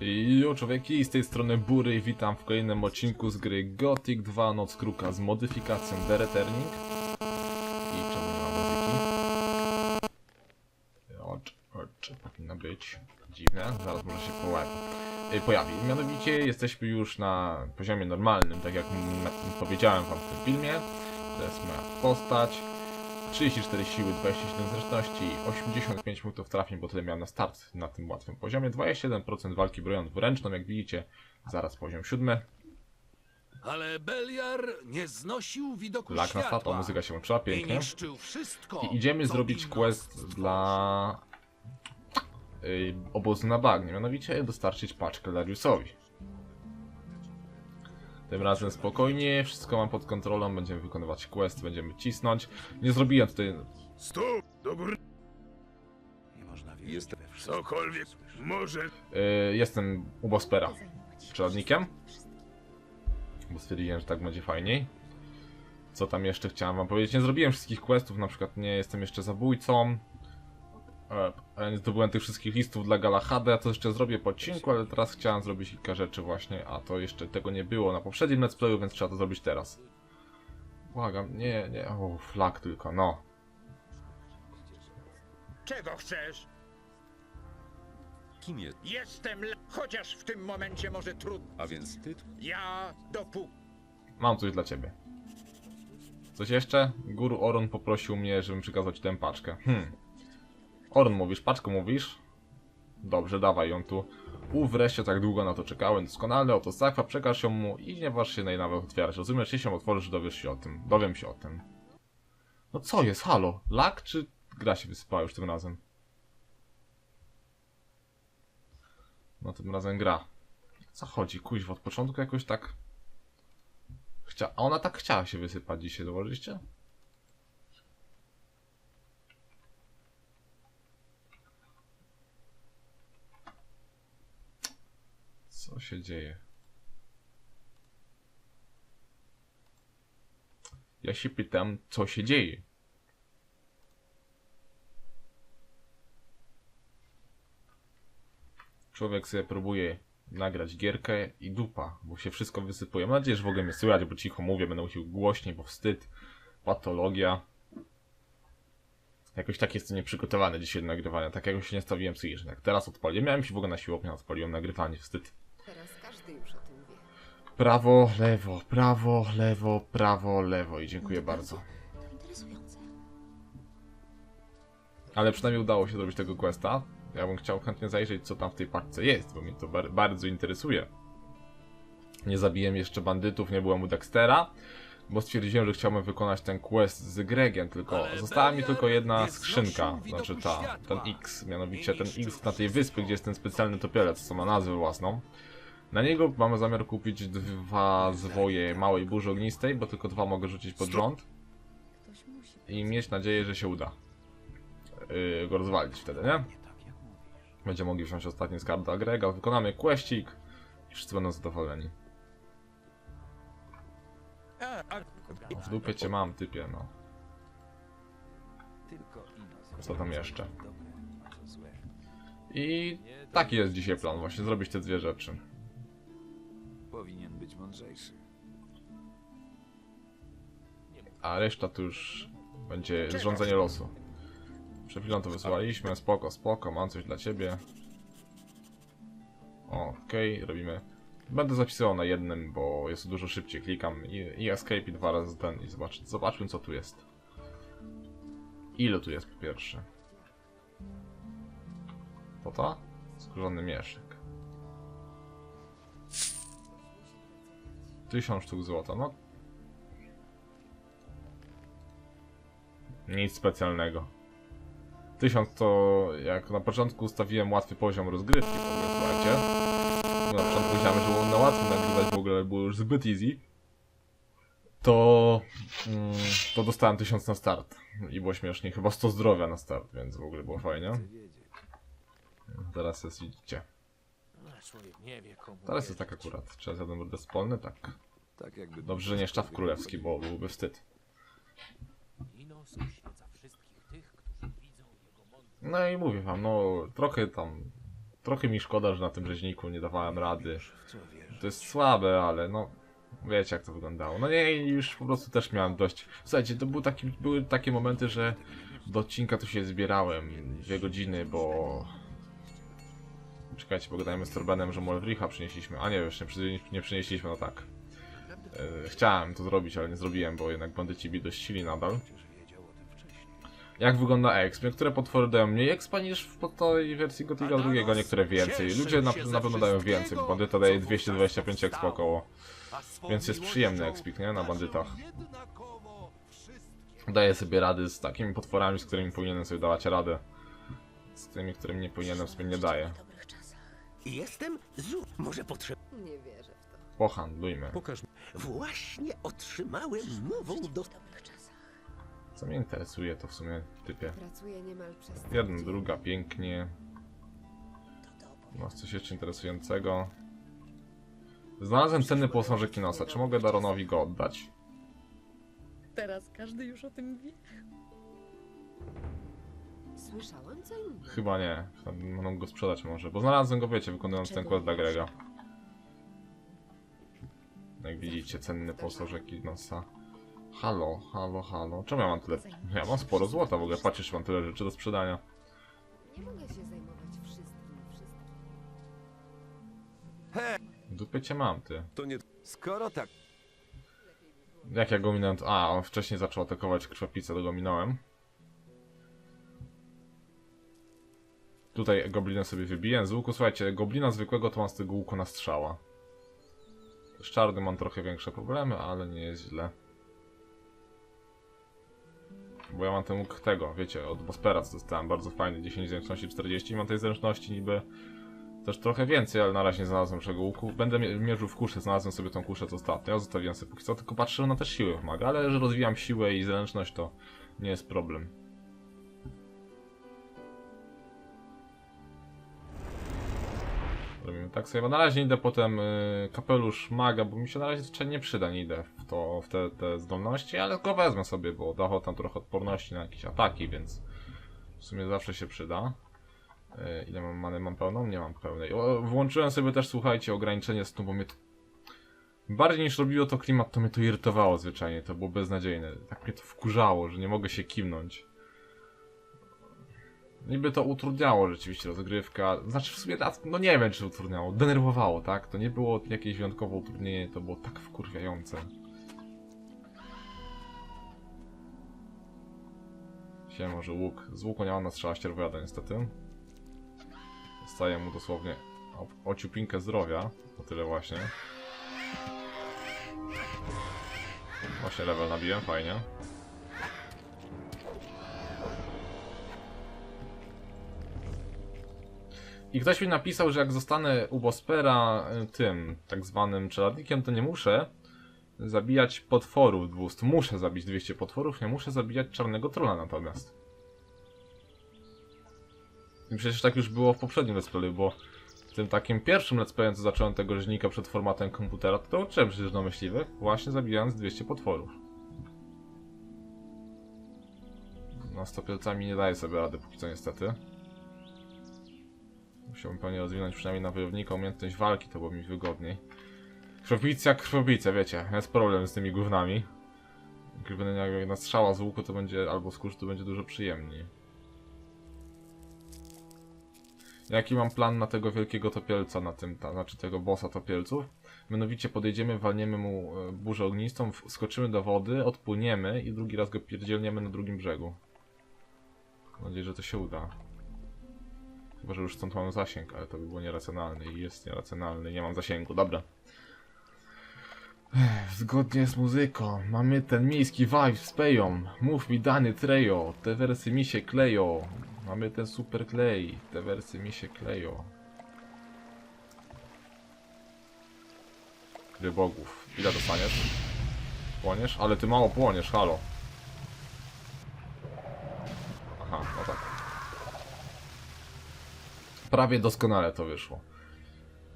Jo człowieki, z tej strony Bury i witam w kolejnym odcinku z gry Gothic 2 Noc Kruka z modyfikacją The Returning. I czemu nie ma muzyki? Ocz, ocz, powinna być. Dziwne, zaraz może się pojawi. Y, pojawi. Mianowicie jesteśmy już na poziomie normalnym, tak jak powiedziałem wam w tym filmie. To jest moja postać. 34 siły, 27 zręczności, 85 punktów trafień, bo tyle miałem na start na tym łatwym poziomie, 27% walki bronią dwuręczną, jak widzicie, zaraz poziom 7. Ale Beliar nie znosił widoku Lak na światła stata, muzyka się łączyła, i pięknie. niszczył wszystko, I idziemy co zrobić quest dla y, obozu na bagnie, mianowicie dostarczyć paczkę Dariusowi. Tym razem spokojnie, wszystko mam pod kontrolą, będziemy wykonywać quest, będziemy cisnąć. Nie zrobiłem tutaj Stóp! Do góry! Jest Cokolwiek może... Y, jestem u Bospera, przeladnikiem. Bo stwierdziłem, że tak będzie fajniej. Co tam jeszcze chciałem wam powiedzieć? Nie zrobiłem wszystkich questów, na przykład nie jestem jeszcze zabójcą. E, nie zdobyłem tych wszystkich listów dla Galahada, ja to jeszcze zrobię po odcinku, ale teraz chciałem zrobić kilka rzeczy właśnie, a to jeszcze tego nie było na poprzednim let's playu, więc trzeba to zrobić teraz. Błagam, nie, nie, o, flag tylko, no. Czego chcesz? Kim jest? Jestem le... Chociaż w tym momencie może trudno. A więc ty? Ja dopóki... Mam coś dla ciebie. Coś jeszcze? Guru Oron poprosił mnie, żebym przekazał ci tę paczkę. Hmm. Oron mówisz, paczkę mówisz? Dobrze, dawaj ją tu. U, wreszcie tak długo na to czekałem. Doskonale, oto sakwa, przekaż ją mu i nie waż się na jej nawet otwierać. Rozumiesz, jeśli się otworzysz, dowiesz się o tym. Dowiem się o tym. No co jest, halo? Lak czy gra się wysypała już tym razem? No tym razem gra. Co chodzi? Kuźwa, od początku jakoś tak... Chcia... A ona tak chciała się wysypać dzisiaj, zauważyliście? Co się dzieje? Ja się pytam, co się dzieje? Człowiek sobie próbuje nagrać gierkę i dupa, bo się wszystko wysypuje. Mam nadzieję, że w ogóle mnie słychać, bo cicho mówię, będę musiał głośniej, bo wstyd, patologia. Jakoś tak jestem nieprzygotowany dzisiaj do nagrywania, tak jakoś się nie stawiłem psychicznie. Jak teraz odpaliłem, miałem się w ogóle na siłownię, odpaliłem nagrywanie, wstyd. Każdy już o tym wie. Prawo, lewo, prawo, lewo, prawo, lewo i dziękuję bardzo. To interesujące. Ale przynajmniej udało się zrobić tego questa. Ja bym chciał chętnie zajrzeć, co tam w tej paczce jest, bo mnie to bar bardzo interesuje. Nie zabiłem jeszcze bandytów, nie byłem u Dextera, bo stwierdziłem, że chciałbym wykonać ten quest z Gregiem, tylko Ale została mi tylko jedna skrzynka, znaczy ta, ten X, mianowicie ten X na tej wyspy, gdzie jest ten specjalny topielec, co ma nazwę własną. Na niego mamy zamiar kupić dwa zwoje małej burzy ognistej, bo tylko dwa mogę rzucić pod rząd i mieć nadzieję, że się uda yy, go rozwalić wtedy, nie? Będziemy mogli wziąć ostatni skarb do Agrega, wykonamy questik i wszyscy będą zadowoleni. A... W dupie cię mam, typie, no. Co tam jeszcze? I taki jest dzisiaj plan, właśnie zrobić te dwie rzeczy powinien być mądrzejszy. A reszta to już będzie zrządzenie losu. Przed chwilą to wysłaliśmy, spoko, spoko, mam coś dla ciebie. Okej, okay, robimy. Będę zapisywał na jednym, bo jest dużo szybciej. Klikam i, i escape i dwa razy ten i zobacz, zobaczmy co tu jest. Ile tu jest po pierwsze? To ta? Skórzany mierz. 1000 sztuk złota, no. Nic specjalnego. 1000 to jak na początku ustawiłem łatwy poziom rozgrywki w słuchajcie. Na początku myślałem, że było na łatwo nagrywać w ogóle, było już zbyt easy. To, mm, to dostałem 1000 na start i było śmiesznie. Chyba 100 zdrowia na start, więc w ogóle było fajnie. Teraz jest, widzicie. Człowiek nie wie komu Teraz jest tak akurat. Czy ja zjadłem rudę spolny? Tak. Tak jakby... Dobrze, że nie szczaw królewski, bo byłby wstyd. Inos oświeca wszystkich tych, którzy widzą jego mądrość. No i mówię wam, no trochę tam trochę mi szkoda, że na tym rzeźniku nie dawałem rady. To jest słabe, ale no wiecie jak to wyglądało. No nie, już po prostu też miałem dość. Słuchajcie, to był taki, były takie momenty, że do odcinka tu się zbierałem dwie godziny, bo... Czekajcie, pogadajmy z Torbenem, że Molwricha przynieśliśmy. A nie, już nie, przy- nie przynieśliśmy, no tak. E, chciałem to zrobić, ale nie zrobiłem, bo jednak bandyci bi dość sili nadal. Jak wygląda exp? Niektóre potwory dają mniej expa niż w tej wersji Gotika drugiego, niektóre więcej. Ludzie na, na pewno dają więcej, bo bandyta daje 225 expa około. Więc jest przyjemny expik, nie? Na bandytach. Daję sobie rady z takimi potworami, z którymi powinienem sobie dawać radę. Z tymi, którymi nie powinienem sobie nie daję. Jestem zu. Może potrzeb... Nie wierzę w to. Pohandlujmy. Właśnie otrzymałem nową do... W dobrych czasach. Co mnie interesuje to w sumie typie. Pracuję niemal przez cały Jedna, dzień. druga, pięknie. To do opowiadania. Masz coś jeszcze interesującego? Znalazłem cenny posążek Kinosa. Czy mogę Daronowi go oddać? Teraz każdy już o tym wie. Słyszałam co innego. Chyba nie. Mogą go sprzedać może. Bo znalazłem go, wiecie, wykonując ten quest dla Grega. Jak widzicie, cenny posążek Kinosa. Halo, halo, halo. Czemu ja mam tyle? Ja mam sporo złota w ogóle. Patrzcie, że mam tyle rzeczy do sprzedania. Nie mogę się zajmować wszystkim, wszystkim. W dupie cię mam, ty. Skoro tak, Jak ja go minąłem? to- A, on wcześniej zaczął atakować krwopicę, to go minąłem. Tutaj goblina sobie wybiję z łuku. Słuchajcie, goblina zwykłego to mam z tego łuku na strzała. Z czarnym mam trochę większe problemy, ale nie jest źle. Bo ja mam ten łuk tego, wiecie, od Bospera dostałem, bardzo fajny, 10 zręczności 40 i mam tej zręczności niby też trochę więcej, ale na razie nie znalazłem czego łuku. Będę mie- mierzył w kuszę, znalazłem sobie tą kuszę co ostatnio, zostawiłem sobie póki co, tylko patrzę, że ona też siły wymaga, ale że rozwijam siłę i zręczność to nie jest problem. Robimy tak sobie, bo na razie idę potem y, kapelusz maga, bo mi się na razie nie przyda, nie idę w, to, w te, te zdolności, ale go wezmę sobie, bo dawał tam trochę odporności na jakieś ataki, więc w sumie zawsze się przyda. E, Ile mam many? Mam pełną? Nie mam pełnej. O, włączyłem sobie też, słuchajcie, ograniczenie snu, bo mnie to... Bardziej niż robiło to klimat, to mnie to irytowało zwyczajnie, to było beznadziejne. Tak mnie to wkurzało, że nie mogę się kimnąć. Niby to utrudniało rzeczywiście rozgrywka, znaczy w sumie, no nie wiem czy utrudniało, denerwowało, tak? To nie było jakieś wyjątkowe utrudnienie, to było tak wkurwiające. Się może łuk, z łuku nie mam na strzała ścierwojada niestety. Zostaje mu dosłownie ociupinkę zdrowia. O tyle właśnie. Właśnie level nabiłem, fajnie. I ktoś mi napisał, że jak zostanę u Bospera y, tym tak zwanym czeladnikiem, to nie muszę zabijać potworów 200. Muszę zabić 200 potworów, nie muszę zabijać czarnego trolla natomiast. I przecież tak już było w poprzednim let's playu, bo w tym takim pierwszym let's playem, co zacząłem tego rzeźnika przed formatem komputera, to uczyłem przecież do myśliwych, właśnie zabijając 200 potworów. No z topielcami nie daję sobie rady póki co niestety. Musiałbym pewnie rozwinąć przynajmniej na wojownika umiejętność walki, to było mi wygodniej. Krwobicja, krwobicia, wiecie, jest problem z tymi gównami. Jak na strzała z łuku, to będzie, albo z kurzu, to będzie dużo przyjemniej. Jaki mam plan na tego wielkiego topielca, na tym, ta, znaczy tego bossa topielców? Mianowicie podejdziemy, walniemy mu e, burzę ognistą, skoczymy do wody, odpłyniemy i drugi raz go pierdzielniemy na drugim brzegu. Mam nadzieję, że to się uda. Chyba, że już stąd mamy zasięg, ale to by było nieracjonalne i jest nieracjonalne, nie mam zasięgu, dobra. Zgodnie z muzyką, mamy ten miejski vibe z Peją. Mów mi dany trejo, te wersy mi się kleją. Mamy ten super klej, te wersy mi się kleją. Gry bogów. Ile dostaniesz? Płoniesz? Ale ty mało płoniesz, halo. prawie doskonale to wyszło.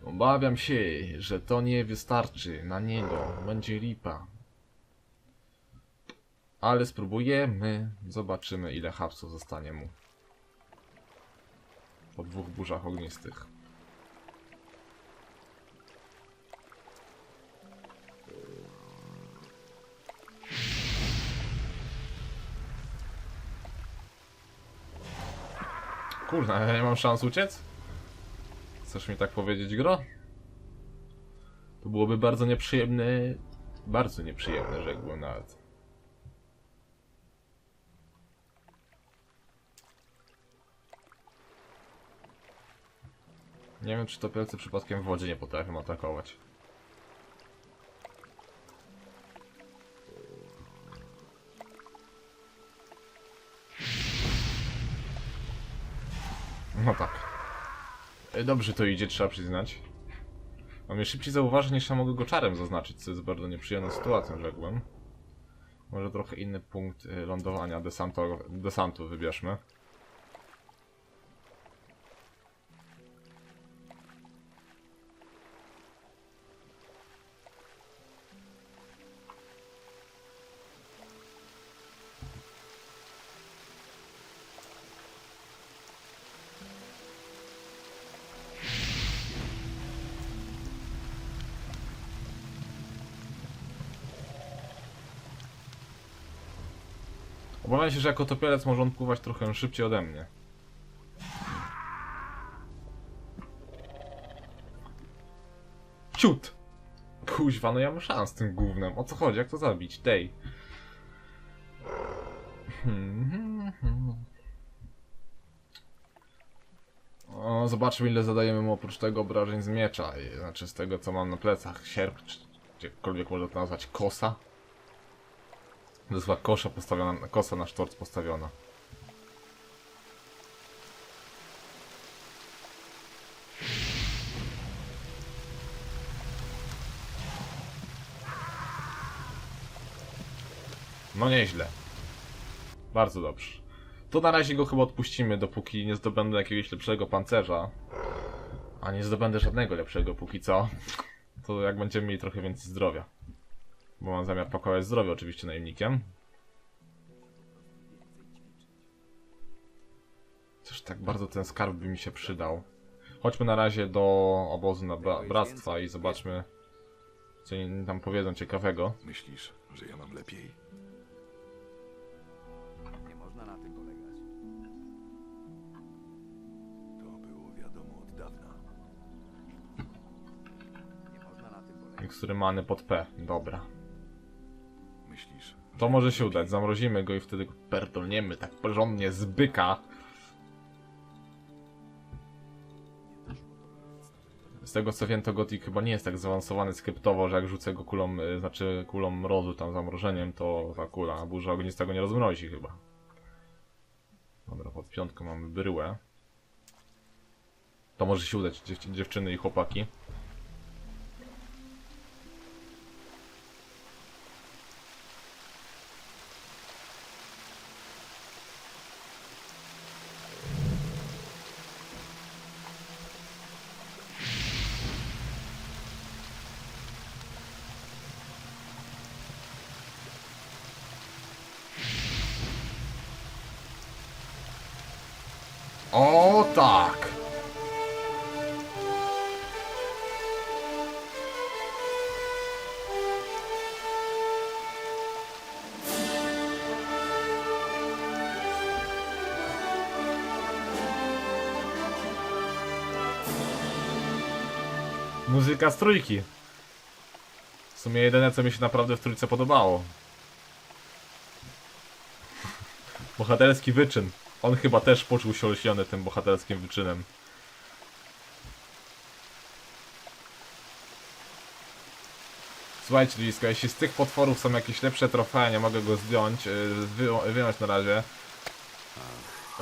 Obawiam się, że to nie wystarczy na niego. Będzie lipa. Ale spróbujemy. Zobaczymy ile hapsów zostanie mu. Po dwóch burzach ognistych. Kurna, ja nie mam szans uciec? Chcesz mi tak powiedzieć, gro? To byłoby bardzo nieprzyjemne. Bardzo nieprzyjemne, rzekłbym nawet. Nie wiem, czy topielcy przypadkiem w wodzie nie potrafią atakować. No tak. E, Dobrze to idzie, trzeba przyznać. On mnie szybciej zauważy niż ja mogę go czarem zaznaczyć, co jest bardzo nieprzyjemną sytuacją, rzekłbym. Może trochę inny punkt y, lądowania desanto, desantu wybierzmy. Obawiam się, że jako topielec może on pływać trochę szybciej ode mnie. Ciut! Kuźwa, no ja mam szans z tym gównem. O co chodzi? Jak to zabić? Tej. O, zobaczmy ile zadajemy mu oprócz tego obrażeń z miecza. Znaczy z tego co mam na plecach. Sierp, czy gdziekolwiek można to nazwać. Kosa. Chyba kosza postawiona, kosa na sztorc postawiona. No nieźle. Bardzo dobrze. To na razie go chyba odpuścimy, dopóki nie zdobędę jakiegoś lepszego pancerza. A nie zdobędę żadnego lepszego póki co. To jak będziemy mieli trochę więcej zdrowia. Bo mam zamiar pakować zdrowie oczywiście najemnikiem. Też tak bardzo ten skarb by mi się przydał. Chodźmy na razie do obozu na bra bractwa i zobaczmy, co oni tam powiedzą ciekawego. Myślisz, że ja mam lepiej? Nie można na tym polegać. To było wiadomo od dawna. Nie można na tym polegać. Mikstury many pod P. Dobra. Myślisz, To że może się udać. Zamrozimy go i wtedy go pierdolniemy tak porządnie z byka. Z tego co wiem, to Gothic chyba nie jest tak zaawansowany skryptowo, że jak rzucę go kulą, y, znaczy kulą mrozu tam zamrożeniem, to ta kula burza ognistego nie rozmrozi chyba. Dobra, pod piątką mamy bryłę. To może się udać, dziew dziewczyny i chłopaki. O tak! Muzyka z trójki. W sumie jedyne co mi się naprawdę w trójce podobało. Bohaterski wyczyn. On chyba też poczuł się olśniony tym bohaterskim wyczynem. Słuchajcie, Lisko, jeśli z tych potworów są jakieś lepsze trofea, nie mogę go zdjąć, yy, wy, wyjąć na razie,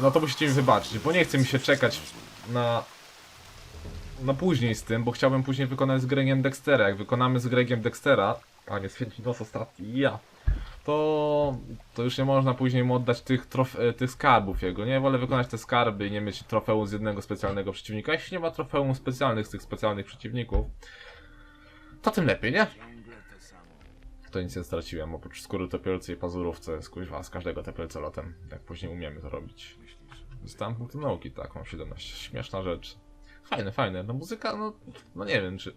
no to musicie mi wybaczyć, bo nie chce mi się czekać na, na później z tym, bo chciałbym później wykonać z Gregiem Dextera. Jak wykonamy z Gregiem Dextera, a nie święci nos ostatni, ja, to, to już nie można później mu oddać tych, trof, e, tych skarbów jego. Nie wolę wykonać te skarby i nie mieć trofeum z jednego specjalnego przeciwnika. Jeśli nie ma trofeum specjalnych z tych specjalnych przeciwników, to tym lepiej, nie? To nic nie straciłem, oprócz skóry topielcy i pazurów, co jest kuźwa z każdego topielca lotem. Jak później umiemy to robić. Dostałem punkty nauki, tak, mam 17. Śmieszna rzecz. Fajne, fajne. No muzyka, no, no nie wiem, czy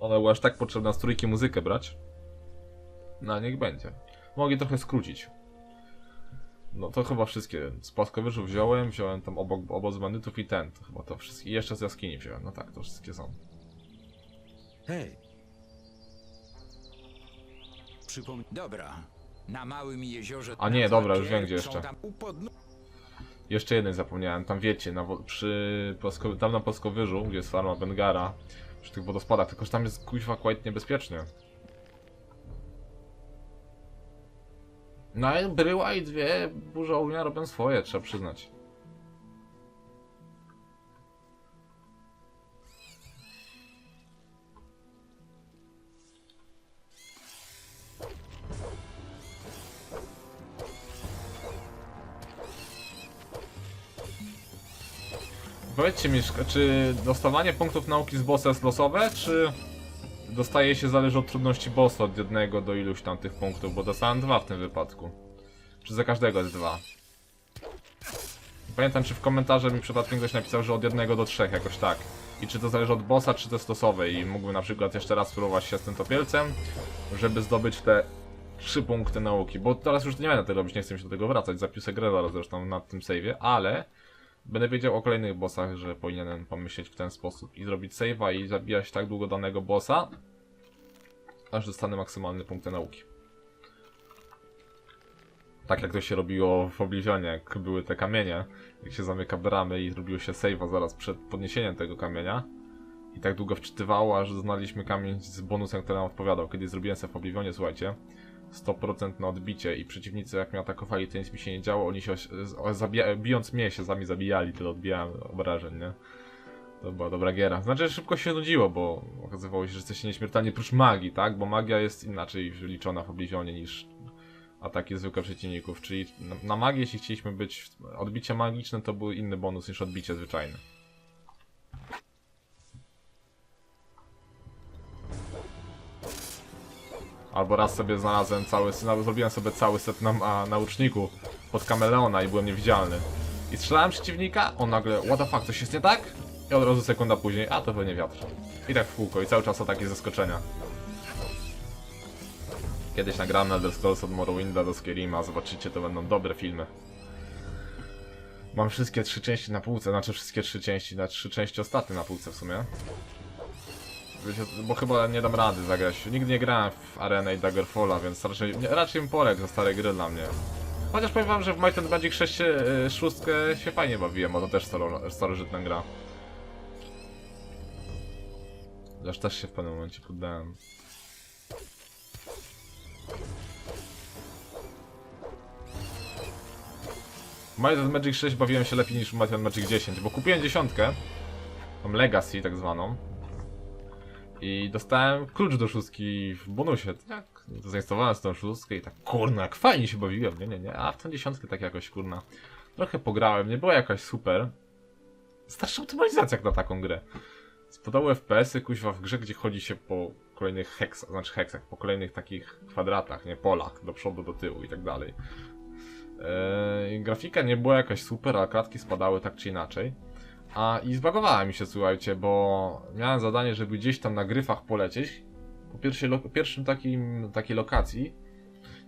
ona była aż tak potrzebna z trójki muzykę brać. No, niech będzie. Mogli trochę skrócić. No to chyba wszystkie. Z płaskowyżu wziąłem, wziąłem tam obok obóz bandytów i ten. To chyba to wszystkie. I jeszcze z jaskini wziąłem. No tak, to wszystkie są. Hej. Przypomnij. Dobra. Na małym jeziorze. A nie, dobra, już wiem, gdzie jeszcze. Jeszcze jeden zapomniałem, tam wiecie, na, przy Płasko, tam na Płaskowyżu, gdzie jest farma Bengara, przy tych wodospadach, tylko że tam jest kuźwa quite niebezpiecznie. No ale bryła i dwie burza ognia robią swoje, trzeba przyznać. Powiedzcie mi, czy dostawanie punktów nauki z bossa jest losowe, czy dostaje się zależy od trudności bossa od jednego do iluś tam tych punktów, bo dostałem dwa w tym wypadku. Czy za każdego jest dwa? Pamiętam, czy w komentarzu mi przypadkiem ktoś napisał, że od jednego do trzech jakoś tak. I czy to zależy od bossa, czy to jest losowe i mógłbym na przykład jeszcze raz spróbować się z tym topielcem, żeby zdobyć te trzy punkty nauki, bo teraz już nie będę tego robić, nie chcę mi się do tego wracać, zapisę grę zaraz zresztą na tym save'ie, ale Będę wiedział o kolejnych bossach, że powinienem pomyśleć w ten sposób i zrobić save'a i zabijać tak długo danego bossa, aż dostanę maksymalny punkt nauki. Tak jak to się robiło w Oblivionie, jak były te kamienie, jak się zamyka bramy i robiło się save'a zaraz przed podniesieniem tego kamienia. I tak długo wczytywało, aż znaliśmy kamień z bonusem, który nam odpowiadał. Kiedy zrobiłem sobie w Oblivionie, słuchajcie, 100% na odbicie i przeciwnicy jak mnie atakowali, to nic mi się nie działo, oni się bijąc mnie się sami zabijali, tyle odbijałem obrażeń, nie? To była dobra giera. Znaczy szybko się nudziło, bo okazywało się, że jesteście nieśmiertelni prócz magii, tak? Bo magia jest inaczej liczona w Oblivionie niż ataki zwykłe przeciwników, czyli na, na magię jeśli chcieliśmy być odbicie magiczne, to był inny bonus niż odbicie zwyczajne. Albo raz sobie znalazłem cały, zrobiłem sobie cały set na, na pod kameleona i byłem niewidzialny. I strzelałem przeciwnika, on nagle, what the fuck, coś jest nie tak? I od razu sekunda później, a to pewnie wiatr. I tak w kółko, i cały czas o takie zaskoczenia. Kiedyś nagram na Elder Scrolls od Morrowinda do Skyrima, zobaczycie, to będą dobre filmy. Mam wszystkie trzy części na półce, znaczy wszystkie trzy części, na trzy części ostatnie na półce w sumie. Wiecie, bo chyba nie dam rady zagrać. Nigdy nie grałem w Arenę i Daggerfalla, więc raczej, nie, raczej poległ za stare gry dla mnie. Chociaż powiem wam, że w Might and Magic 6 y, szóstkę się fajnie bawiłem, bo to też staro, starożytna gra. Chociaż też się w pewnym momencie poddałem. Might and Magic 6 bawiłem się lepiej niż w Might and Magic 10, bo kupiłem dziesiątkę, tą Legacy tak zwaną, i dostałem klucz do szóstki w bonusie. Tak, zainstalowałem z tą szóstkę i tak, kurna, jak fajnie się bawiłem, nie, nie, nie, a w tą dziesiątkę tak jakoś, kurna, trochę pograłem, nie była jakaś super. Starsza optymalizacja jak na taką grę. Spadały FPS-y, kuźwa, w grze, gdzie chodzi się po kolejnych heksach, znaczy heksach, po kolejnych takich kwadratach, nie, polach, do przodu, do tyłu i tak dalej. Eee, grafika nie była jakaś super, a klatki spadały tak czy inaczej. A i zbagowała mi się, słuchajcie, bo miałem zadanie, żeby gdzieś tam na gryfach polecieć. Po pierwszej lo- pierwszym takim, takiej lokacji,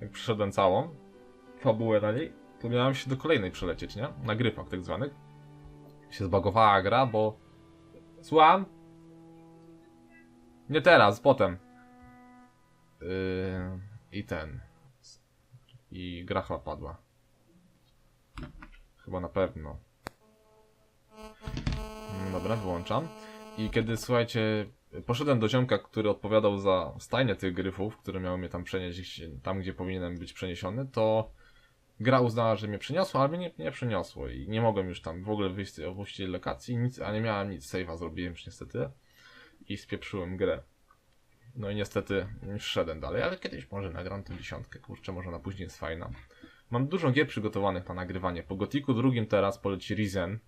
jak przyszedłem całą, fabułę na niej, to miałem się do kolejnej przelecieć, nie? Na gryfach tak zwanych. Się zbagowała gra, bo... Słucham? Nie teraz, potem. Yy, I ten. I gra chyba padła. Chyba na pewno. Dobra, wyłączam. I kiedy, słuchajcie, poszedłem do ziomka, który odpowiadał za stajnie tych gryfów, które miały mnie tam przenieść tam, gdzie powinienem być przeniesiony, to gra uznała, że mnie przeniosło, ale mnie nie, przeniosło i nie mogłem już tam w ogóle wyjść z tej właściwej lokacji, nic, a nie miałem nic, save'a zrobiłem już niestety i spieprzyłem grę. No i niestety nie szedłem dalej, ale kiedyś może nagram tę dziesiątkę, kurczę, może na później jest fajna. Mam dużo gier przygotowanych na nagrywanie. Po Gotiku drugim teraz poleci Risen,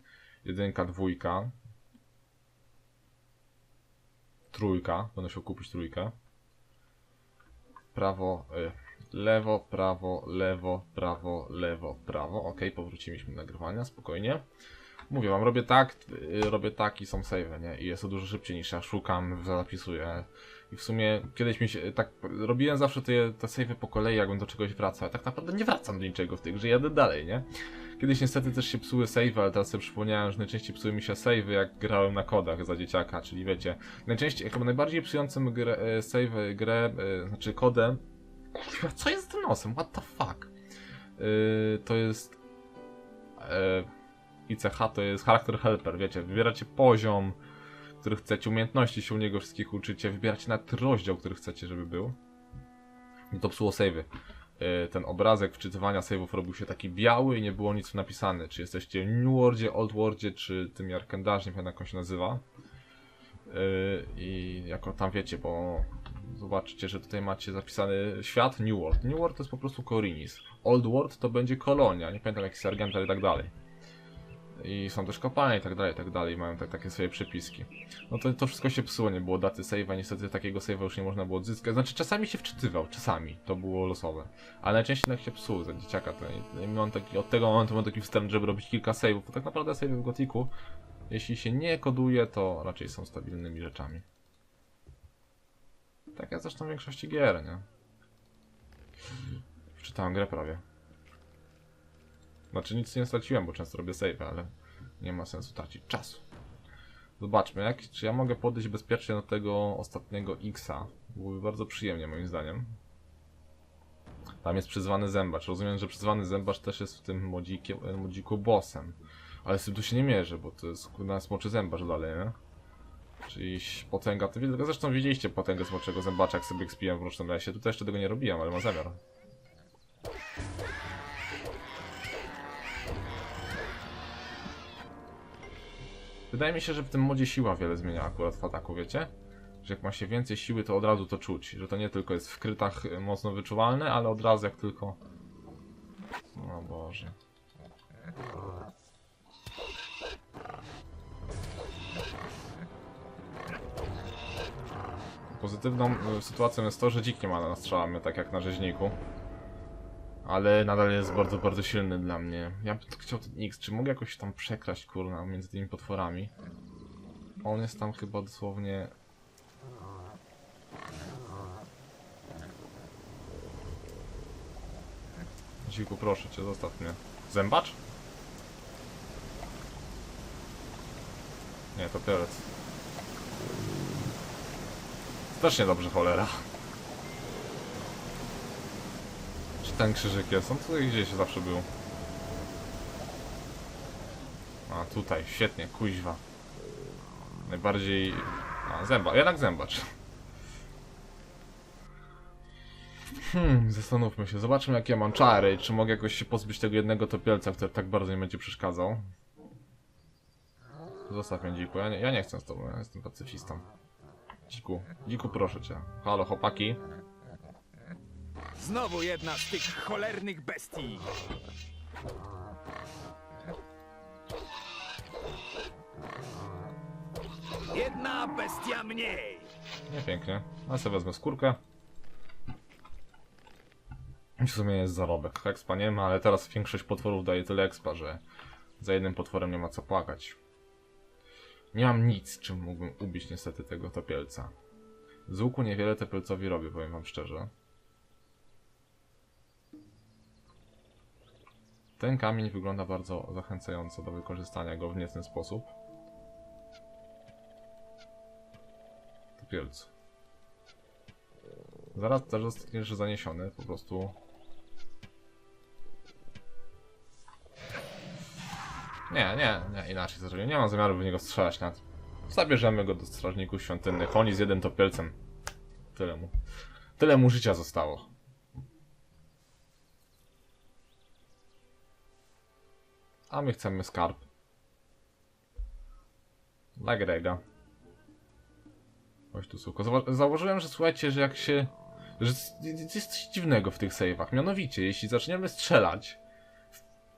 jedynka, dwójka, trójka, będę musiał kupić trójkę. Prawo, y, lewo, prawo, lewo, prawo, lewo, prawo. Ok, powróciliśmy do nagrywania, spokojnie. Mówię wam, robię tak, y, robię tak i są save, nie? I jest to dużo szybciej niż ja szukam, zapisuję. I w sumie kiedyś mi się tak robiłem zawsze te, te save'y po kolei, jakbym do czegoś wracał. Tak naprawdę nie wracam do niczego w tych, że jadę dalej, nie? Kiedyś niestety też się psuły save, ale teraz sobie przypomniałem, że najczęściej psuły mi się save, jak grałem na kodach za dzieciaka, czyli wiecie, najczęściej, chyba najbardziej psującym grę, e, save grę, e, znaczy kodem, Kurwa, co jest z tym nosem? What the fuck? Yy, to jest e, ICH to jest charakter helper, wiecie, wybieracie poziom, który chcecie, umiejętności się u niego wszystkich uczycie, wybieracie nawet rozdział, który chcecie, żeby był. I to psuło save'y. Yy, ten obrazek wczytywania save'ów robił się taki biały i nie było nic napisane, czy jesteście w New Worldzie, Old Worldzie, czy tym Jarkendarz, nie pamiętam jak on się nazywa. Yy, I jako tam wiecie, bo zobaczycie, że tutaj macie zapisany świat New World. New World to jest po prostu Korinis. Old World to będzie kolonia, nie pamiętam jaki Sargenta i tak dalej. I są też kopalnie i tak dalej, i tak dalej, mają tak, takie swoje przepiski. No to, to wszystko się psuło, nie było daty save'a, niestety takiego save'a już nie można było odzyskać. Znaczy czasami się wczytywał, czasami, to było losowe. Ale najczęściej tak się psuł za dzieciaka, to nie mam taki, od tego momentu mam taki wstęp, żeby robić kilka save'ów, bo tak naprawdę save'y w Gotiku, jeśli się nie koduje, to raczej są stabilnymi rzeczami. Tak jak zresztą w większości gier, nie? Wczytałem grę prawie. Znaczy nic nie straciłem, bo często robię save, ale nie ma sensu tracić czasu. Zobaczmy, jak, czy ja mogę podejść bezpiecznie do tego ostatniego Xa. Byłoby bardzo przyjemnie moim zdaniem. Tam jest przyzwany zębacz. Rozumiem, że przyzwany zębacz też jest w tym modziku, modziku bossem. Ale z tym tu się nie mierzy, bo to jest kurna smoczy zębacz dalej, nie? Czyli potęga, to widzę- zresztą widzieliście potęgę smoczego zębacza, jak sobie ekspiłem w Mrocznym Lesie. Tutaj jeszcze tego nie robiłem, ale mam zamiar. Wydaje mi się, że w tym modzie siła wiele zmienia akurat w ataku, wiecie? Że jak ma się więcej siły, to od razu to czuć. Że to nie tylko jest w krytach y, mocno wyczuwalne, ale od razu jak tylko... O Boże. Pozytywną y, sytuacją jest to, że dzik nie ma na strzelamy, tak jak na rzeźniku. Ale nadal jest bardzo, bardzo silny dla mnie. Ja bym chciał ten X, czy mogę jakoś tam przekraść, kurna, między tymi potworami? On jest tam chyba dosłownie... Dziku, proszę cię, zostaw mnie. Zębacz? Nie, to pielec. Też niedobrze, cholera. Czy ten krzyżyk jest? On tutaj gdzieś zawsze był. A, tutaj, świetnie, kuźwa. Najbardziej... A, zęba, jednak zębacz. Hmm, zastanówmy się, zobaczmy jakie mam czary czy mogę jakoś się pozbyć tego jednego topielca, który tak bardzo mi będzie przeszkadzał. Zostaw mnie dziku, ja nie, ja nie chcę z tobą, ja jestem pacyfistą. Dziku, dziku proszę cię. Halo chłopaki. Znowu jedna z tych cholernych bestii. Jedna bestia mniej. Nie pięknie. Ale sobie wezmę skórkę. W sumie jest zarobek. Expa nie ma, ale teraz większość potworów daje tyle expa, że za jednym potworem nie ma co płakać. Nie mam nic, czym mógłbym ubić niestety tego topielca. Z łuku niewiele topielcowi robię, powiem wam szczerze. Ten kamień wygląda bardzo zachęcająco do wykorzystania go w nie ten sposób. Topielcu. Zaraz też zostaniesz zaniesiony, po prostu. Nie, nie, nie, inaczej zrobię. Nie mam zamiaru w niego strzelać nawet. Zabierzemy go do strażników świątynnych. Oni z jednym topielcem. Tyle mu. Tyle mu życia zostało. A my chcemy skarb. Dla Grega. Chodź tu, suko. Zauwa- Zauważyłem, że słuchajcie, że jak się... Że jest coś dziwnego w tych save'ach. Mianowicie, jeśli zaczniemy strzelać...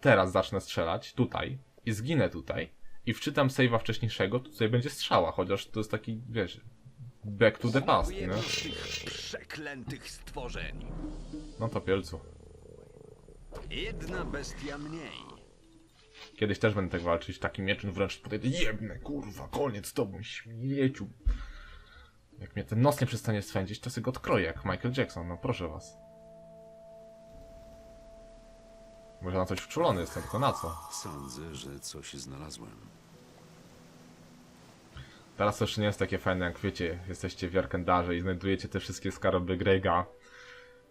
Teraz zacznę strzelać, tutaj. I zginę tutaj. I wczytam save'a wcześniejszego, to tutaj będzie strzała. Chociaż to jest taki, wiesz... Back to the past, nie? Tych przeklętych stworzeń. No to pielcu. Jedna bestia mniej. Kiedyś też będę tak walczyć, takim mieczem wręcz podejdę, jebne, kurwa, koniec z tobą, śmieciu. Jak mnie ten nos nie przestanie swędzić, to sobie go odkroję, jak Michael Jackson, no proszę was. Może na coś wczulony jestem, tylko na co? Sądzę, że coś znalazłem. Teraz to jeszcze nie jest takie fajne, jak wiecie, jesteście w Jarkendarze i znajdujecie te wszystkie skarby Grega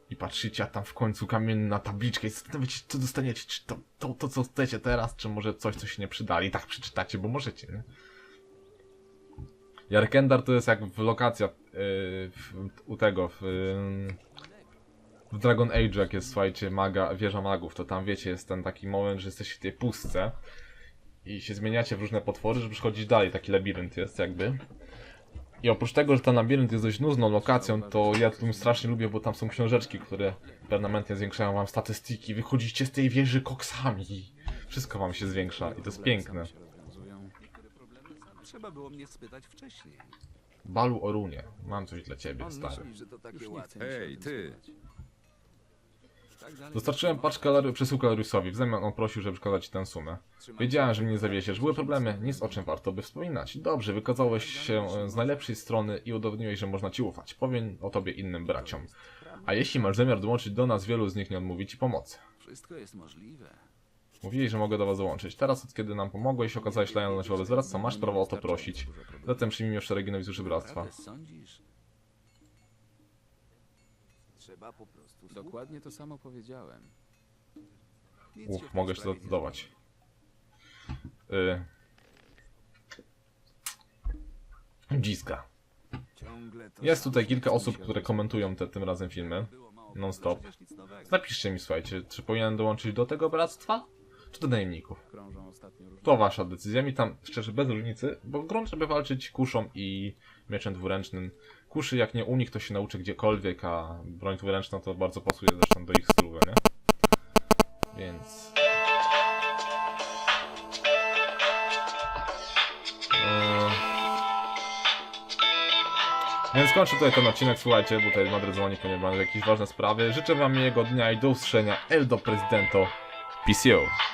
i patrzycie, a tam w końcu kamienna tabliczka i zastanawiacie, co dostaniecie, czy to, to, to, co chcecie teraz, czy może coś, co się nie przyda. I tak przeczytacie, bo możecie, nie? Jarkendar to jest jak w lokacja yy, w, u tego, w, yy, w Dragon Age, jak jest, słuchajcie, maga, wieża magów, to tam, wiecie, jest ten taki moment, że jesteście w tej pustce i się zmieniacie w różne potwory, żeby przechodzić dalej. Taki labirynt jest jakby. I oprócz tego, że ten labirynt jest dość nudną lokacją, to ja tu strasznie lubię, bo tam są książeczki, które permanentnie zwiększają wam statystyki. Wychodzicie z tej wieży koksami. Wszystko wam się zwiększa i to jest piękne. Trzeba było mnie spytać wcześniej. Balu Orunie, mam coś dla ciebie, stary. myśli, że Dostarczyłem paczkę Lary- przesyłkę Laryusowi, w zamian on prosił, żeby przekazać ci tę sumę. Wiedziałem, że mnie nie zawiesiesz. Były problemy, nic o czym warto by wspominać. Dobrze, wykazałeś się e, z najlepszej strony i udowodniłeś, że można ci ufać. Powiem o tobie innym braciom. A jeśli masz zamiar dołączyć do nas, wielu z nich nie odmówi ci pomocy. Wszystko jest możliwe. Mówiłeś, że mogę do was dołączyć. Teraz, od kiedy nam pomogłeś, okazałeś lojalność wobec bractwa, masz prawo o to prosić. Zatem przyjmij szeregi nowicjuszy bractwa. Sądzisz? Trzeba po prostu słuchać. Dokładnie to samo powiedziałem. Nic się w Uff, tej mogę się sprawie nie zdecydować. Y... Dziska. Ciągle to Jest samo. tutaj kilka osób, które komentują te, tym razem filmy. Non-stop. przecież nic nowego. Napiszcie mi, słuchajcie, czy powinienem dołączyć do tego bractwa, czy do najemników. Krążą ostatnio różne To wasza decyzja, mi tam szczerze bez różnicy, bo grunt, żeby walczyć kuszą i mieczem dwuręcznym. Kuszy jak nie u nich, to się nauczy gdziekolwiek, a broń dwuręczna to bardzo pasuje zresztą do ich stylu, nie? Więc... Eee... Więc kończę tutaj ten odcinek, słuchajcie, bo tutaj Madryt dzwoni, ponieważ jakieś ważne sprawy. Życzę wam miłego dnia i do usłyszenia. El do Presidento. Out.